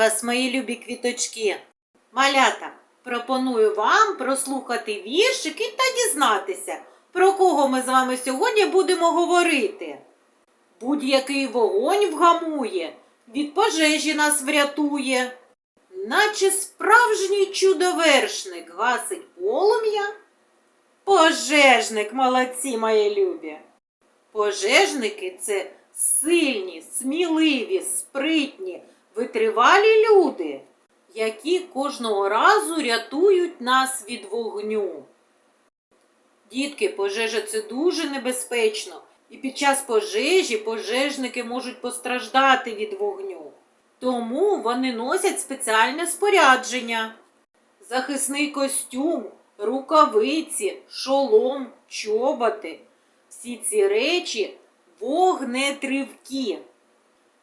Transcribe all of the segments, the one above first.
вас, мої любі квіточки! Малята, пропоную вам прослухати віршики та дізнатися, про кого ми з вами сьогодні будемо говорити. Будь-який вогонь вгамує, від пожежі нас врятує, наче справжній чудовершник гасить полум'я. Пожежник, молодці, мої любі! Пожежники це сильні, сміливі, спритні, витривалі люди, які кожного разу рятують нас від вогню. Дітки, пожежа це дуже небезпечно, і під час пожежі пожежники можуть постраждати від вогню. Тому вони носять спеціальне спорядження. Захисний костюм, рукавиці, шолом, чоботи. Всі ці речі вогнетривкі,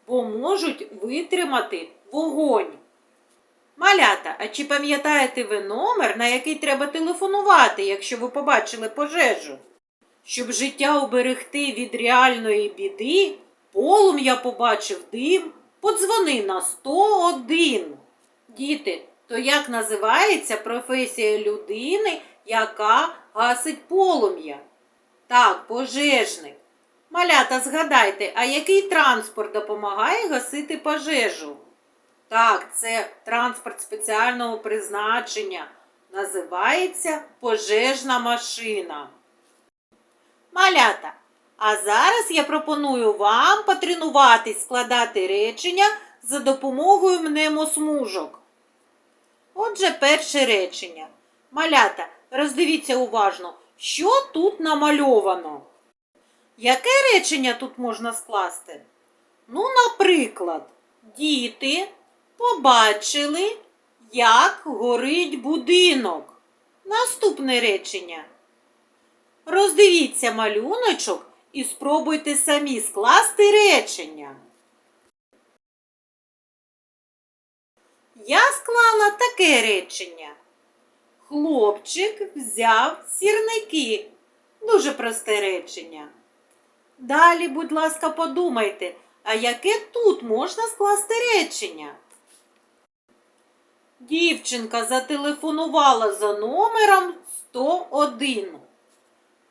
бо можуть витримати вогонь. Малята, а чи пам'ятаєте ви номер, на який треба телефонувати, якщо ви побачили пожежу? Щоб життя уберегти від реальної біди, полум'я побачив дим, подзвони на 101. Діти, то як називається професія людини, яка гасить полум'я? Так, пожежник. Малята, згадайте, а який транспорт допомагає гасити пожежу? Так, це транспорт спеціального призначення. Називається пожежна машина. Малята, а зараз я пропоную вам потренуватись складати речення за допомогою мнемосмужок. Отже, перше речення. Малята, роздивіться уважно, що тут намальовано. Яке речення тут можна скласти? Ну, наприклад, діти побачили, як горить будинок. Наступне речення. Роздивіться малюночок і спробуйте самі скласти речення. Я склала таке речення. Хлопчик взяв сірники. Дуже просте речення. Далі, будь ласка, подумайте, а яке тут можна скласти речення? Дівчинка зателефонувала за номером 101.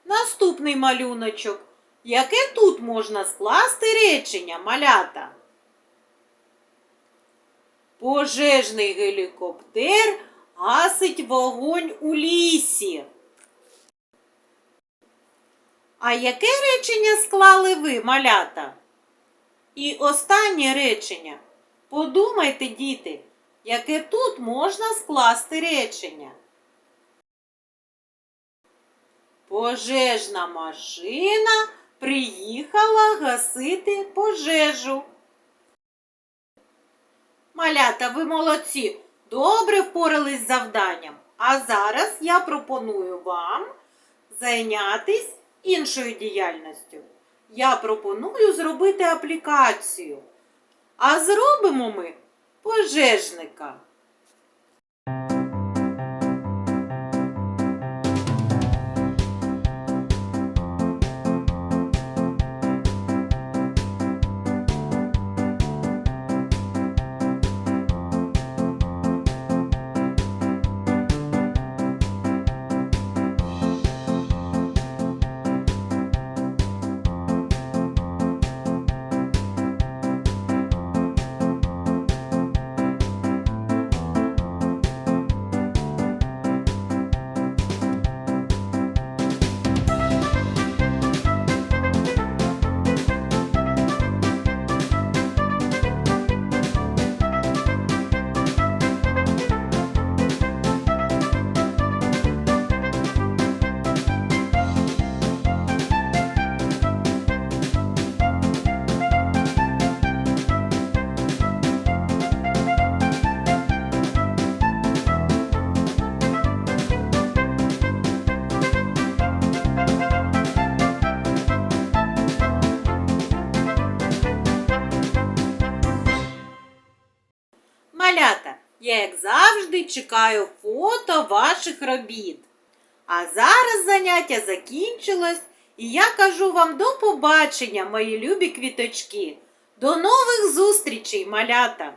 Наступний малюночок. Яке тут можна скласти речення, малята? Пожежний гелікоптер гасить вогонь у лісі. А яке речення склали ви, малята? І останнє речення. Подумайте, діти, яке тут можна скласти речення. Пожежна машина приїхала гасити пожежу. Малята, ви молодці, добре впорались з завданням. А зараз я пропоную вам зайнятись іншою діяльністю. Я пропоную зробити аплікацію. А зробимо ми пожежника. Малята, я, як завжди, чекаю фото ваших робіт. А зараз заняття закінчилось, і я кажу вам до побачення, мої любі квіточки. До нових зустрічей, малята!